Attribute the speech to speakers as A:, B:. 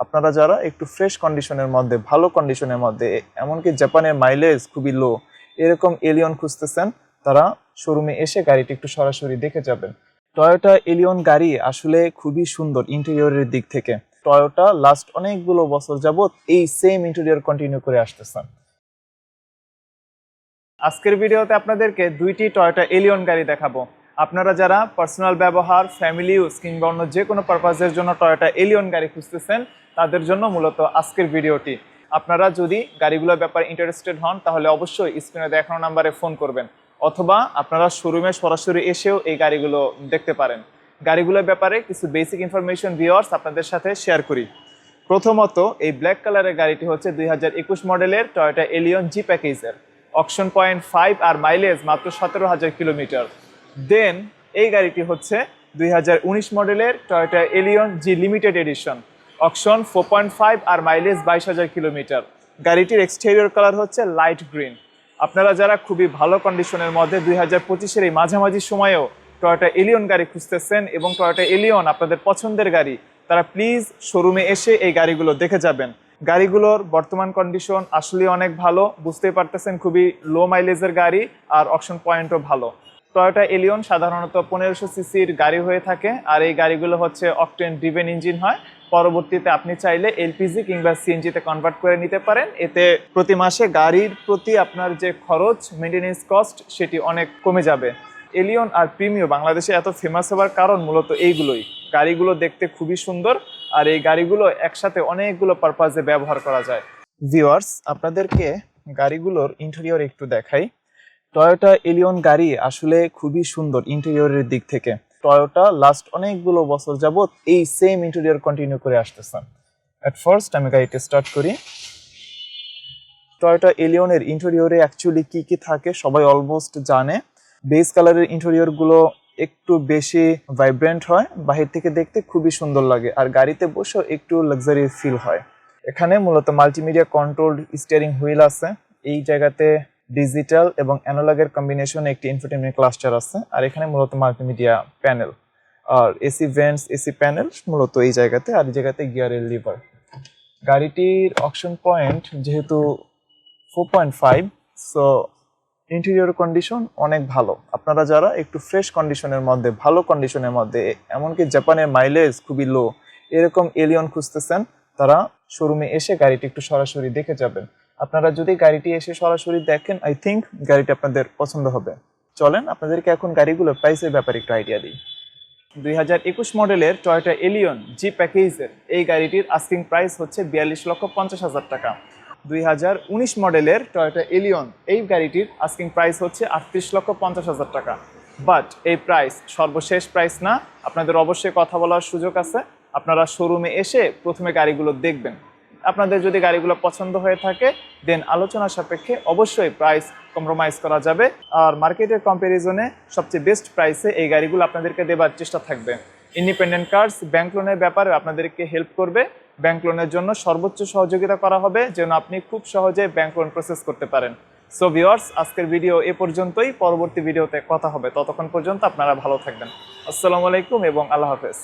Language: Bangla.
A: আপনারা যারা একটু ফ্রেশ কন্ডিশনের মধ্যে, ভালো কন্ডিশনের মধ্যে, এমনকি জাপানের মাইলেজ খুবই লো এরকম এলিয়ন খুঁজতেছেন, তারা শোরুমে এসে গাড়িটি একটু সরাসরি দেখে যাবেন। টয়োটা এলিয়ন গাড়ি আসলে খুবই সুন্দর ইন্টেরিয়রের দিক থেকে। টয়োটা লাস্ট অনেকগুলো বছর যাবৎ এই সেম ইন্টেরিয়র কন্টিনিউ করে আসতেছেন। আজকের ভিডিওতে আপনাদেরকে দুইটি টয়োটা এলিয়ন গাড়ি দেখাবো। আপনারা যারা পার্সোনাল ব্যবহার ফ্যামিলি ইউজ কিংবা অন্য যে কোনো পারপাসের জন্য টয়োটা এলিয়ন গাড়ি খুঁজতেছেন তাদের জন্য মূলত আজকের ভিডিওটি। আপনারা যদি গাড়িগুলোর ব্যাপারে ইন্টারেস্টেড হন, তাহলে অবশ্যই স্ক্রিনে দেখানো নাম্বারে ফোন করবেন, অথবা আপনারা শোরুমে সরাসরি এসেও এই গাড়িগুলো দেখতে পারেন। গাড়িগুলোর ব্যাপারে কিছু বেসিক ইনফরমেশন ভিওয়ার্স আপনাদের সাথে শেয়ার করি। প্রথমত, এই ব্ল্যাক কালারের গাড়িটি হচ্ছে দুই হাজার একুশ মডেলের টয়োটা এলিয়ন জি প্যাকেজের অকশন পয়েন্ট ফাইভ আর মাইলেজ মাত্র সতেরো হাজার কিলোমিটার দেন এই গাড়িটি হচ্ছে দুই হাজার উনিশ মডেলের Toyota Allion G limited edition auction four point five আর মাইলেজ বাইশ হাজার কিলোমিটার গাড়িটির এক্সটেরিয়র কালার হচ্ছে লাইট গ্রিন আপনারা যারা খুবই ভালো কন্ডিশনের মধ্যে দুই হাজার পঁচিশের এই মাঝামাঝি সময়েও টয়োটা এলিয়ন গাড়ি খুঁজতেছেন এবং টয়োটা এলিয়ন আপনাদের পছন্দের গাড়ি, তারা প্লিজ শোরুমে এসে এই গাড়িগুলো দেখে যাবেন। গাড়িগুলোর বর্তমান কন্ডিশন আসলে অনেক ভালো, বুঝতেই পারতেছেন খুবই লো মাইলেজের গাড়ি আর অপশন পয়েন্টও ভালো। টয়োটা এলিয়ন সাধারণত পনেরোশো সিসির গাড়ি হয়ে থাকে আর এই গাড়িগুলো হচ্ছে অকটেন ড্রিভেন ইঞ্জিন হয়। পরবর্তীতে আপনি চাইলে এলপিজি কিংবা সিএনজিতে কনভার্ট করে নিতে পারেন। এতে প্রতি মাসে গাড়ির প্রতি আপনার যে খরচ মেনটেনেন্স কস্ট সেটি অনেক কমে যাবে। এলিয়ন আর প্রিমিও বাংলাদেশে এত ফেমাস হওয়ার কারণ মূলত এইগুলোই। গাড়িগুলো দেখতে খুবই সুন্দর আর এই গাড়িগুলো একসাথে অনেকগুলো পারপাজে ব্যবহার করা যায়। ভিউয়ার্স আপনাদেরকে গাড়িগুলোর ইন্টেরিয়র একটু দেখাই। টয়োটা এলিয়ন গাড়ি আসলে খুবই সুন্দর ইন্টেরিয়রের দিক থেকে। টয়োটা লাস্ট অনেকগুলো বছর যাবত এই সেম ইন্টেরিয়র কন্টিনিউ করে আসতেছেন অ্যাট ফার্স্ট আমি গাড়িটা স্টার্ট করি। টয়োটা এলিয়নের ইন্টেরিয়রে অ্যাকচুয়ালি কি কি থাকে সবাই অলমোস্ট জানে। বেস কালারের ইন্টেরিয়রগুলো একটু বেশি ভাইব্রেন্ট হয়, বাহির থেকে দেখতে খুবই সুন্দর লাগে আর গাড়িতে বসেও একটু লাক্সারি ফিল হয়। এখানে মূলত মাল্টিমিডিয়া কন্ট্রোলড স্টিয়ারিং হুইল আছে। এই জায়গাতে ডিজিটাল এবং অ্যানালগের কম্বিনেশনে একটি ইনফোটেনমেন্ট ক্লাস্টার আছে। আর এখানে মূলত মাল্টিমিডিয়া প্যানেল আর এসি ভেন্টস এসি প্যানেল মূলত এই জায়গাতে, আর এই জায়গাতে গিয়ারের লিভার গাড়িটির অপশন পয়েন্ট যেহেতু four point five so interior condition অনেক ভালো। আপনারা যারা একটু ফ্রেশ কন্ডিশনের মধ্যে, ভালো কন্ডিশনের মধ্যে, এমনকি জাপানের মাইলেজ খুবই লো এরকম এলিয়ন খুঁজতেছেন, তারা শোরুমে এসে গাড়িটি একটু সরাসরি দেখে যাবেন। আপনারা যদি গাড়িটি এসে সরাসরি দেখেন আই থিঙ্ক গাড়িটি আপনাদের পছন্দ হবে। চলেন, আপনাদেরকে এখন গাড়িগুলোর প্রাইসের ব্যাপারে একটু আইডিয়া দিই। দুই হাজার একুশ মডেলের টয়োটা এলিয়ন জি প্যাকেজের এই গাড়িটির আস্কিং প্রাইস হচ্ছে বিয়াল্লিশ লক্ষ পঞ্চাশ হাজার টাকা। দুই হাজার উনিশ মডেলের টয়োটা এলিয়ন এই গাড়িটির আস্কিং প্রাইস হচ্ছে আটত্রিশ লক্ষ পঞ্চাশ হাজার টাকা। বাট এই প্রাইস সর্বশেষ প্রাইস না, আপনাদের অবশ্যই কথা বলার সুযোগ আছে। আপনারা শোরুমে এসে প্রথমে গাড়িগুলো দেখবেন। আপনাদের যদি গাড়িগুলো পছন্দ হয়ে থাকে দেন আলোচনা সাপেক্ষে অবশ্যই প্রাইস কম্প্রোমাইজ করা যাবে। আর মার্কেটের কম্প্যারিজনে সবচেয়ে বেস্ট প্রাইসে এই গাড়িগুলো আপনাদেরকে দেবার চেষ্টা থাকবে। ইন্ডিপেন্ডেন্ট কার্স ব্যাংক লোনের ব্যাপারে আপনাদেরকে হেল্প করবে। ব্যাংক লোনের জন্য সর্বোচ্চ সহযোগিতা করা হবে, যেন আপনি খুব সহজে ব্যাংক লোন প্রসেস করতে পারেন। সো ভিওয়ার্স আজকের ভিডিও এ পর্যন্তই। পরবর্তী ভিডিওতে কথা হবে। ততক্ষণ পর্যন্ত আপনারা ভালো থাকবেন। আসসালামু আলাইকুম এবং আল্লাহ হাফেজ।